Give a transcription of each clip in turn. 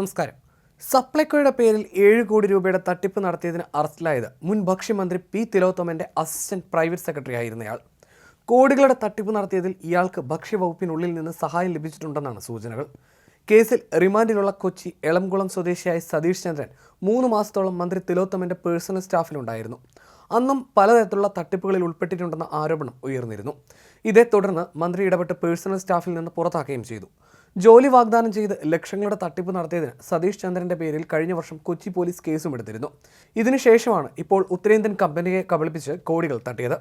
നമസ്കാരം. സപ്ലൈകോയുടെ പേരിൽ ഏഴ് കോടി രൂപയുടെ തട്ടിപ്പ് നടത്തിയതിന് അറസ്റ്റിലായത് മുൻ ഭക്ഷ്യമന്ത്രി പി തിലോത്തമന്റെ അസിസ്റ്റന്റ് പ്രൈവറ്റ് സെക്രട്ടറി ആയിരുന്നയാൾ. കോടികളുടെ തട്ടിപ്പ് നടത്തിയതിൽ ഇയാൾക്ക് ഭക്ഷ്യവകുപ്പിനുള്ളിൽ നിന്ന് സഹായം ലഭിച്ചിട്ടുണ്ടെന്നാണ് സൂചനകൾ. കേസിൽ റിമാൻഡിലുള്ള കൊച്ചി എളംകുളം സ്വദേശിയായ സതീഷ് ചന്ദ്രൻ മൂന്ന് മാസത്തോളം മന്ത്രി തിലോത്തമന്റെ പേഴ്സണൽ സ്റ്റാഫിലുണ്ടായിരുന്നു. അന്നും പലതരത്തിലുള്ള തട്ടിപ്പുകളിൽ ഉൾപ്പെട്ടിട്ടുണ്ടെന്ന ആരോപണം ഉയർന്നിരുന്നു. ഇതേ തുടർന്ന് മന്ത്രി ഇടപെട്ട് പേഴ്സണൽ സ്റ്റാഫിൽ നിന്ന് പുറത്താക്കുകയും ചെയ്തു. ജോലി വാഗ്ദാനം ചെയ്ത് ലക്ഷങ്ങളുടെ തട്ടിപ്പ് നടത്തിയതിന് സതീഷ് ചന്ദ്രന്റെ പേരിൽ കഴിഞ്ഞ വർഷം കൊച്ചി പോലീസ് കേസും എടുത്തിരുന്നു. ഇതിനുശേഷമാണ് ഇപ്പോൾ ഉത്തരേന്ത്യൻ കമ്പനിയെ കബളിപ്പിച്ച് കോടികൾ തട്ടിയത്.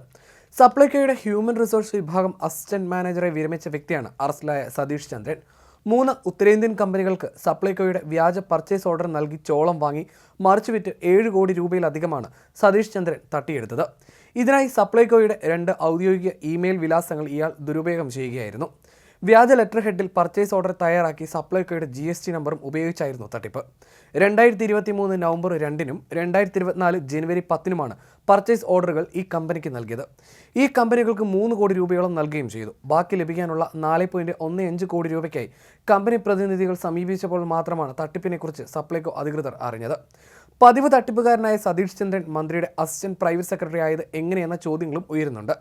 സപ്ലൈകോയുടെ ഹ്യൂമൻ റിസോഴ്സ് വിഭാഗം അസിസ്റ്റന്റ് മാനേജറെ വിരമിച്ച വ്യക്തിയാണ് അറസ്റ്റിലായ സതീഷ് ചന്ദ്രൻ. മൂന്ന് ഉത്തരേന്ത്യൻ കമ്പനികൾക്ക് സപ്ലൈകോയുടെ വ്യാജ പർച്ചേസ് ഓർഡർ നൽകി ചോളം വാങ്ങി മറിച്ചു വിറ്റ് ഏഴ് കോടി രൂപയിലധികമാണ് സതീഷ് ചന്ദ്രൻ തട്ടിയെടുത്തത്. ഇതിനായി സപ്ലൈകോയുടെ രണ്ട് ഔദ്യോഗിക ഇമെയിൽ വിലാസങ്ങൾ ഇയാൾ ദുരുപയോഗം ചെയ്യുകയായിരുന്നു. വ്യാജ ലെറ്റർ ഹെഡിൽ പർച്ചേസ് ഓർഡർ തയ്യാറാക്കി സപ്ലൈകോയുടെ ജി എസ് ടി നമ്പറും ഉപയോഗിച്ചായിരുന്നു തട്ടിപ്പ്. രണ്ടായിരത്തി ഇരുപത്തി മൂന്ന് നവംബർ രണ്ടിനും രണ്ടായിരത്തി ഇരുപത്തിനാല് ജനുവരി പത്തിനുമാണ് പർച്ചേസ് ഓർഡറുകൾ ഈ കമ്പനിക്ക് നൽകിയത്. ഈ കമ്പനികൾക്ക് മൂന്ന് കോടി രൂപയോളം നൽകുകയും ചെയ്തു. ബാക്കി ലഭിക്കാനുള്ള നാല് പോയിന്റ് ഒന്ന് അഞ്ച് കോടി രൂപയ്ക്കായി കമ്പനി പ്രതിനിധികൾ സമീപിച്ചപ്പോൾ മാത്രമാണ് തട്ടിപ്പിനെക്കുറിച്ച് സപ്ലൈകോ അധികൃതർ അറിഞ്ഞത്. പതിവ് തട്ടിപ്പുകാരനായ സതീഷ് ചന്ദ്രൻ മന്ത്രിയുടെ അസിസ്റ്റന്റ് പ്രൈവറ്റ് സെക്രട്ടറി ആയത് എങ്ങനെയെന്ന ചോദ്യങ്ങളും ഉയരുന്നുണ്ട്.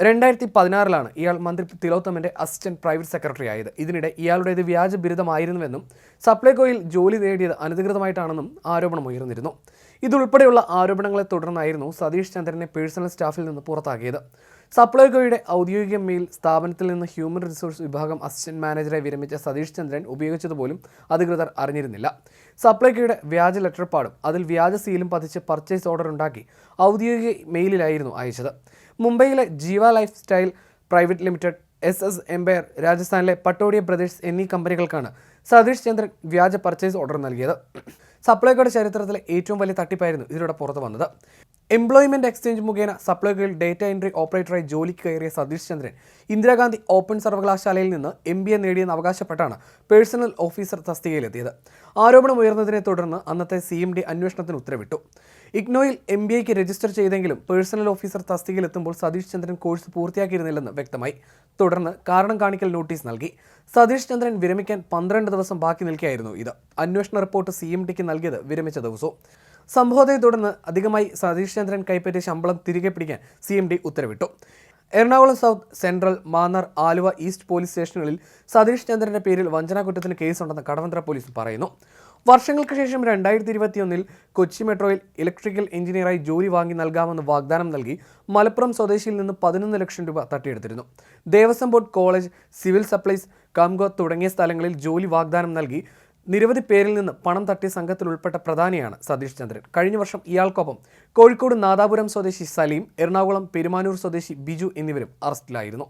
രണ്ടായിരത്തി പതിനാറിലാണ് ഇയാൾ മന്ത്രി തിലോത്തമന്റെ അസിസ്റ്റന്റ് പ്രൈവറ്റ് സെക്രട്ടറി ആയത്. ഇതിനിടെ ഇയാളുടേത് വ്യാജ ബിരുദമായിരുന്നുവെന്നും സപ്ലൈകോയിൽ ജോലി നേടിയത് അനധികൃതമായിട്ടാണെന്നും ആരോപണം ഉയർന്നിരുന്നു. ഇതുൾപ്പെടെയുള്ള ആരോപണങ്ങളെ തുടർന്നായിരുന്നു സതീഷ് ചന്ദ്രനെ പേഴ്സണൽ സ്റ്റാഫിൽ നിന്ന് പുറത്താക്കിയത്. സപ്ലൈകോയുടെ ഔദ്യോഗിക മെയിൽ സ്ഥാപനത്തിൽ നിന്ന് ഹ്യൂമൻ റിസോഴ്സ് വിഭാഗം അസിസ്റ്റന്റ് മാനേജറെ വിരമിച്ച സതീഷ് ചന്ദ്രൻ ഉപയോഗിച്ചതുപോലും അധികൃതർ അറിഞ്ഞിരുന്നില്ല. സപ്ലൈകോയുടെ വ്യാജ ലെറ്റർപാടും അതിൽ വ്യാജ സീലും പതിച്ച് പർച്ചേസ് ഓർഡർ ഉണ്ടാക്കി ഔദ്യോഗിക മെയിലിലായിരുന്നു അയച്ചത്. മുംബൈയിലെ Jeeva lifestyle private limited S S empire രാജസ്ഥാനിലെ പട്ടോഡിയ ബ്രദേഴ്സ് എന്നീ കമ്പനികൾക്കാണ് സതീഷ് ചന്ദ്രൻ വ്യാജ പർച്ചേസ് ഓർഡർ നൽകിയത്. സപ്ലൈകോയുടെ ചരിത്രത്തിലെ ഏറ്റവും വലിയ തട്ടിപ്പായിരുന്നു ഇതിലൂടെ പുറത്തു വന്നത്. എംപ്ലോയ്മെന്റ് എക്സ്ചേഞ്ച് മുഖേന സപ്ലൈകോയിൽ ഡേറ്റ എൻട്രി ഓപ്പറേറ്ററായി ജോലിക്ക് കയറിയ സതീഷ് ചന്ദ്രൻ ഇന്ദിരാഗാന്ധി ഓപ്പൺ സർവകലാശാലയിൽ നിന്ന് എം ബി എ നേടിയെന്ന് അവകാശപ്പെട്ടാണ് പേഴ്സണൽ ഓഫീസർ തസ്തികയിലെത്തിയത്. ആരോപണം ഉയർന്നതിനെ തുടർന്ന് അന്നത്തെ സി എം ഡി അന്വേഷണത്തിന് ഉത്തരവിട്ടു. ഇഗ്നോയിൽ എം ബി എക്ക് രജിസ്റ്റർ ചെയ്തെങ്കിലും പേഴ്സണൽ ഓഫീസർ തസ്തികയിലെത്തുമ്പോൾ സതീഷ് ചന്ദ്രൻ കോഴ്സ് പൂർത്തിയാക്കിയിരുന്നില്ലെന്ന് വ്യക്തമായി. തുടർന്ന് കാരണം കാണിക്കൽ നോട്ടീസ് നൽകി. സതീഷ് ചന്ദ്രൻ വിരമിക്കാൻ പന്ത്രണ്ട് ദിവസം ബാക്കി നിൽക്കുകയായിരുന്നു ഇത്. അന്വേഷണ റിപ്പോർട്ട് സി എം ഡിക്ക് നൽകിയത് വിരമിച്ച ദിവസവും. സംഭവത്തെ തുടർന്ന് അധികമായി സതീഷ് ചന്ദ്രൻ കൈപ്പറ്റിയ ശമ്പളം തിരികെ പിടിക്കാൻ സി എം ഡി ഉത്തരവിട്ടു. Ernakulam south central Mannar Aluva east police സ്റ്റേഷനുകളിൽ സതീഷ് ചന്ദ്രന്റെ പേരിൽ വഞ്ചനാ കുറ്റത്തിന് കേസുണ്ടെന്ന് കടവന്ത്ര പോലീസ് പറയുന്നു. വർഷങ്ങൾക്ക് ശേഷം രണ്ടായിരത്തി ഇരുപത്തിയൊന്നിൽ കൊച്ചി മെട്രോയിൽ ഇലക്ട്രിക്കൽ എഞ്ചിനീയറായി ജോലി വാങ്ങി നൽകാമെന്ന് വാഗ്ദാനം നൽകി മലപ്പുറം സ്വദേശിയിൽ നിന്ന് പതിനൊന്ന് ലക്ഷം രൂപ തട്ടിയെടുത്തിരുന്നു. Devaswom board college civil supplies Kamco തുടങ്ങിയ സ്ഥലങ്ങളിൽ ജോലി വാഗ്ദാനം നൽകി നിരവധി പേരിൽ നിന്ന് പണം തട്ടിയ സംഘത്തിൽ ഉൾപ്പെട്ട പ്രധാനിയാണ് സതീഷ് ചന്ദ്രൻ. കഴിഞ്ഞ വർഷം ഇയാൾക്കൊപ്പം കോഴിക്കോട് നാദാപുരം സ്വദേശി സലീം എറണാകുളം പെരുമാനൂർ സ്വദേശി ബിജു എന്നിവരും അറസ്റ്റിലായിരുന്നു.